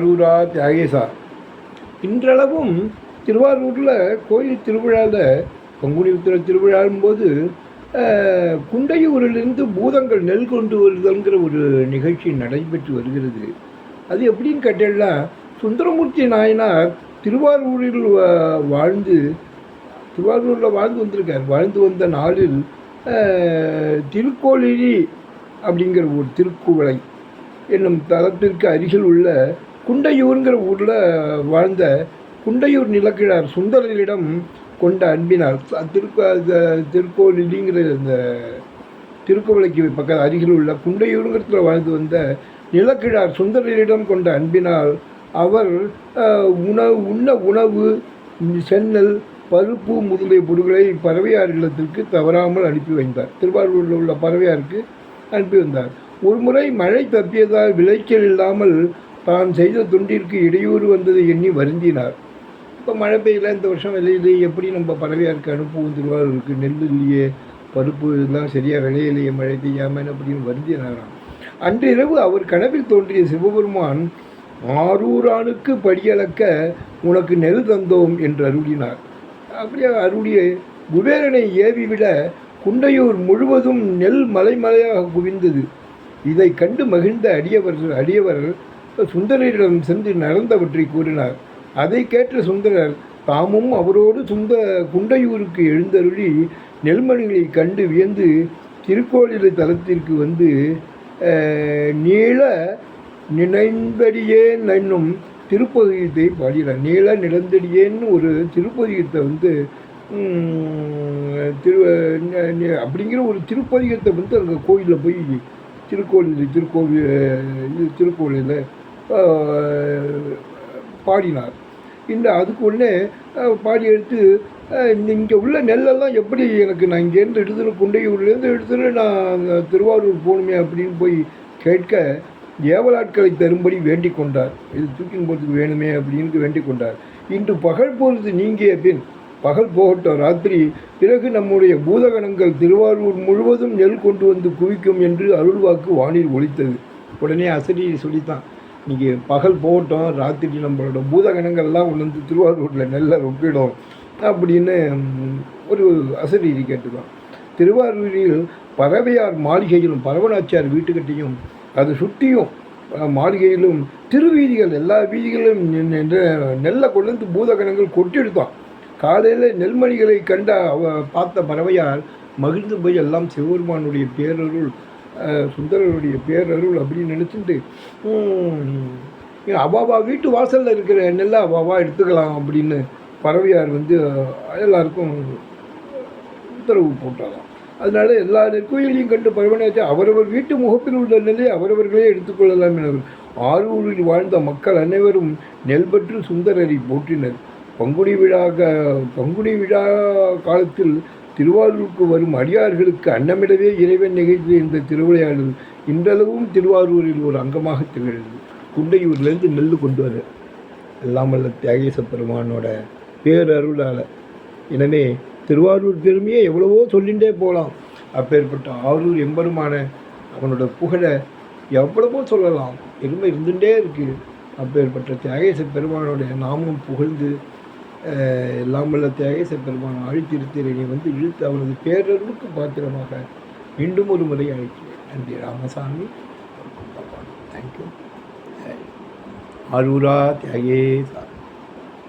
அரூரா தியாகேசா. இன்றளவும் திருவாரூரில் கோயில் திருவிழாவில் பங்குனி உத்திர திருவிழாவும்போது போது குண்டையூரிலிருந்து பூதங்கள் நெல் கொண்டு வருதல்ங்கிற ஒரு நிகழ்ச்சி நடைபெற்று வருகிறது. அது எப்படின்னு கேட்டேன்னா சுந்தரமூர்த்தி நாயனார் திருவாரூரில் வா- வாழ்ந்து திருவாரூரில் வாழ்ந்து வந்திருக்கார். வாழ்ந்து வந்த நாளில் திருக்கோளிரி அப்படிங்கிற ஒரு திருக்குவளை என்னும் தளத்திற்கு அருகில் உள்ள குண்டையூருங்கிற ஊரில் வாழ்ந்த குண்டையூர் நிலக்கிழார் சுந்தரரிடம் கொண்ட அன்பினால் திருக்கோ அந்த திருக்கோளிலிங்கிற அந்த திருக்கோவிலைக்கு பக்கம் அருகில் உள்ள குண்டையூருங்கிறதுல வாழ்ந்து வந்த நிலக்கிழார் சுந்தரரிடம் கொண்ட அன்பினால் அவர் உணவு உண்ண உணவு சென்னல் பருப்பு முதலிய பொருட்களை பறவையார் இல்லத்திற்கு தவறாமல் அனுப்பி வைத்தார். திருவாரூரில் உள்ள பறவையாருக்கு அனுப்பி வந்தார். ஒரு முறை மழை தப்பியதால் விளைச்சல் இல்லாமல் தான் செய்த தொண்டிற்கு இடையூறு வந்தது எண்ணி வருந்தினார். இப்போ மழை பெய்யல இந்த வருஷம் விளையிலே எப்படி நம்ம பறவையாருக்கு அனுப்புவோம் திருவாரூருக்கு? நெல் இல்லையே பருப்பு இதெல்லாம் சரியாக விளையலையே மழை பெய்யாமல் அப்படின்னு வருந்தினாராம். அன்றிரவு அவர் கனவில் தோன்றிய சிவபெருமான் ஆரூரானுக்கு படியளக்க உனக்கு நெல் தந்தோம் என்று அருளினார். அப்படியே அருளிய குபேரனை ஏவிவிட குண்டையூர் முழுவதும் நெல் மலைமலையாக குவிந்தது. இதை கண்டு மகிழ்ந்த அடியவர்கள் அடியவர் சுந்தரரிடம் சென்று நடந்தவற்றை கூறினார். அதை கேட்ட சுந்தரர் தாமும் அவரோடு சுந்த குண்டையூருக்கு எழுந்தருளி நெல்மணிகளை கண்டு வியந்து திருக்கோளிலை தலத்திற்கு வந்து நீள நினைந்தடியேன் என்னும் திருப்பதிகத்தை பாடினார். நீள நிலந்தடியேன்னு ஒரு திருப்பதிகத்தை வந்து திரு அப்படிங்கிற ஒரு திருப்பதிகத்தை வந்து அங்கே கோயிலில் போய் திருக்கோவில் திருக்கோவில் இது திருக்கோவிலில் பாடினார். இந்த அதுக்கு உடனே பாடி எடுத்து இங்கே உள்ள நெல்லெல்லாம் எப்படி எனக்கு நான் இங்கேருந்து எடுத்துன்னு குண்டையூர்லேருந்து எடுத்துன்னு நான் திருவாரூர் போகணுமே அப்படின்னு போய் கேட்க ஏவலாட்களை தரும்படி வேண்டிக் கொண்டார். இது தூக்கின் போகிறதுக்கு வேணுமே அப்படின்னு வேண்டிக் கொண்டார். இன்று பகல் போகிறது நீங்கிய பின் பகல் போகட்டும் ராத்திரி பிறகு நம்முடைய பூதகணங்கள் திருவாரூர் முழுவதும் நெல் கொண்டு வந்து குவிக்கும் என்று அருள்வாக்கு வானில் ஒழித்தது உடனே அசரி சொல்லித்தான் இன்னைக்கு பகல் போகட்டும் ராத்திரி நம்மளோட பூதகணங்கள்லாம் கொண்டு வந்து திருவாரூரில் நெல்லை ரொப்பிடும் அப்படின்னு ஒரு அசரீதி கேட்டுதான் திருவாரூரில் பறவையார் மாளிகையிலும் பரவனாச்சியார் வீட்டுக்கிட்டையும் அதை சுற்றியும் மாளிகையிலும் திருவீதிகள் எல்லா வீதிகளிலும் நெல்லை கொண்டு வந்து பூதகணங்கள் கொட்டிடுத்தான் காலையில் நெல்மணிகளை கண்ட அவ பார்த்த பறவையார் மகிழ்ந்து போய் எல்லாம் சிவபெருமானுடைய பேரருள் சுந்தரருடைய பேரருள் அப்படின்னு நினச்சிட்டு அவாவா வீட்டு வாசலில் இருக்கிற நெல்லை அவாவா எடுத்துக்கலாம் அப்படின்னு பறவையார் வந்து எல்லாருக்கும் உத்தரவு போட்டாராம். அதனால எல்லா நெற்கோயிலையும் கண்டு பரவனாச்சு அவரவர் வீட்டு முகப்பில் உள்ள நெல்லை அவரவர்களே எடுத்துக்கொள்ளலாம் என ஆரூரில் வாழ்ந்த மக்கள் அனைவரும் நெல் பற்று சுந்தரரை போற்றினர். பங்குனி விழா பங்குனி விழா காலத்தில் திருவாரூருக்கு வரும் அடியார்களுக்கு அன்னமிடவே இறைவன் நிகழ்ச்சி இந்த திருவிளையாடல் இன்றளவும் திருவாரூரில் ஒரு அங்கமாக திகழ்கிறது. குண்டையூர்லேருந்து நெல் கொண்டு வர எல்லாம் தியாகேச பெருமானோட பேரருளால். எனவே திருவாரூர் பெருமையை எவ்வளவோ சொல்லிகிட்டே போகலாம் அப்பேற்பட்ட ஆரூர் எம்பெருமான அவனோட புகழை எவ்வளவோ சொல்லலாம். பெருமை இருந்துகிட்டே இருக்குது அப்பேற்பட்ட தியாகேச பெருமானோடைய நாமும் புகழ்ந்து அஹ், எல்லாம் வல்ல தியாகேச பெருமான் ஆழித்திருத்திரனை வந்து இழுத்து அவனது பேரருளுக்கு பாத்திரமாக மீண்டும் ஒரு முறை அழைக்கிறேன். நன்றி ராமசாமி. தேங்க்யூ ஆரூரா தியாகேசா